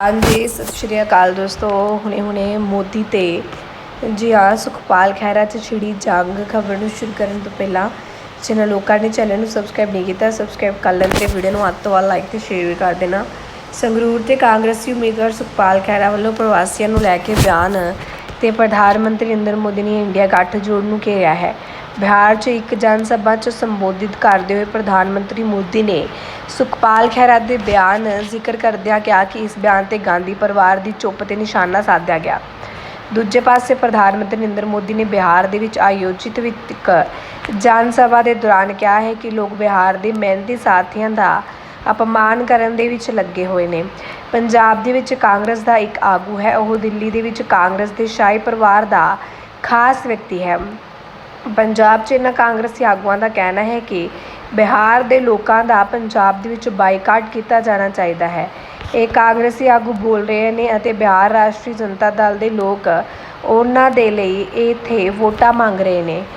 ਹਾਂਜੀ, ਸਤਿ ਸ਼੍ਰੀ ਅਕਾਲ ਦੋਸਤੋ। ਹੁਣੇ ਹੁਣੇ ਮੋਦੀ ਤੇ ਜੀ ਹਾਂ ਸੁਖਪਾਲ ਖਹਿਰਾ 'ਚ ਛਿੜੀ ਜੰਗ ਖਬਰ ਨੂੰ ਸ਼ੁਰੂ ਕਰਨ ਤੋਂ ਪਹਿਲਾਂ ਜਿਨ੍ਹਾਂ ਲੋਕਾਂ ਨੇ ਚੈਨਲ ਨੂੰ ਸਬਸਕ੍ਰਾਈਬ ਨਹੀਂ ਕੀਤਾ, ਸਬਸਕ੍ਰਾਈਬ ਕਰ ਲੈਣ ਤੇ ਵੀਡੀਓ ਨੂੰ ਅੱਧ ਤੋਂ ਵੱਧ ਲਾਈਕ ਤੇ ਸ਼ੇਅਰ ਵੀ ਕਰ ਦੇਣਾ। ਸੰਗਰੂਰ ਤੇ ਕਾਂਗਰਸੀ ਉਮੀਦਵਾਰ ਸੁਖਪਾਲ ਖਹਿਰਾ ਵੱਲੋਂ ਪ੍ਰਵਾਸੀਆਂ ਨੂੰ ਲੈ ਕੇ ਬਿਆਨ ਤੇ ਪ੍ਰਧਾਨ ਮੰਤਰੀ ਨਰਿੰਦਰ ਮੋਦੀ ਨੇ ਇੰਡੀਆ ਗੱਠਜੋੜ ਨੂੰ ਘੇਰਿਆ ਹੈ। ਬਿਹਾਰ 'ਚ ਇੱਕ ਜਨ ਸਭਾ 'ਚ ਸੰਬੋਧਿਤ ਕਰਦੇ ਹੋਏ ਪ੍ਰਧਾਨ ਮੰਤਰੀ ਮੋਦੀ ਨੇ ਸੁਖਪਾਲ ਖਹਿਰਾ ਦੇ ਬਿਆਨ ਜ਼ਿਕਰ ਕਰਦਿਆਂ ਕਿਹਾ ਕਿ ਇਸ ਬਿਆਨ ਤੇ ਗਾਂਧੀ ਪਰਿਵਾਰ ਦੀ ਚੁੱਪ ਤੇ ਨਿਸ਼ਾਨਾ ਸਾਧਿਆ ਗਿਆ। ਦੂਜੇ ਪਾਸੇ ਪ੍ਰਧਾਨ ਮੰਤਰੀ ਨਰਿੰਦਰ ਮੋਦੀ ਨੇ ਬਿਹਾਰ ਦੇ ਵਿੱਚ ਆਯੋਜਿਤ ਇੱਕ ਜਨ ਸਭਾ ਦੇ ਦੌਰਾਨ ਕਿਹਾ ਹੈ ਕਿ ਲੋਕ ਬਿਹਾਰ ਦੇ ਮਿਹਨਤੀ ਸਾਥੀਆਂ ਦਾ ਅਪਮਾਨ ਕਰਨ ਦੇ ਵਿੱਚ ਲੱਗੇ ਹੋਏ ਨੇ। ਪੰਜਾਬ ਦੇ ਵਿੱਚ ਕਾਂਗਰਸ ਦਾ ਇੱਕ ਆਗੂ ਹੈ, ਉਹ ਦਿੱਲੀ ਦੇ ਵਿੱਚ ਕਾਂਗਰਸ ਦੇ ਸ਼ਾਹੀ ਪਰਿਵਾਰ ਦਾ ਖਾਸ ਵਿਅਕਤੀ ਹੈ। ਪੰਜਾਬ 'ਚ ਇਹਨਾਂ ਕਾਂਗਰਸੀ ਆਗੂਆਂ ਦਾ ਕਹਿਣਾ ਹੈ ਕਿ ਬਿਹਾਰ ਦੇ ਲੋਕਾਂ ਦਾ ਪੰਜਾਬ ਦੇ ਵਿੱਚ ਬਾਈਕਾਟ ਕੀਤਾ ਜਾਣਾ ਚਾਹੀਦਾ ਹੈ। ਇਹ ਕਾਂਗਰਸੀ ਆਗੂ ਬੋਲ ਰਹੇ ਨੇ ਅਤੇ ਬਿਹਾਰ ਰਾਸ਼ਟਰੀ ਜਨਤਾ ਦਲ ਦੇ ਲੋਕ ਉਹਨਾਂ ਦੇ ਲਈ ਇੱਥੇ ਵੋਟਾਂ ਮੰਗ ਰਹੇ ਨੇ।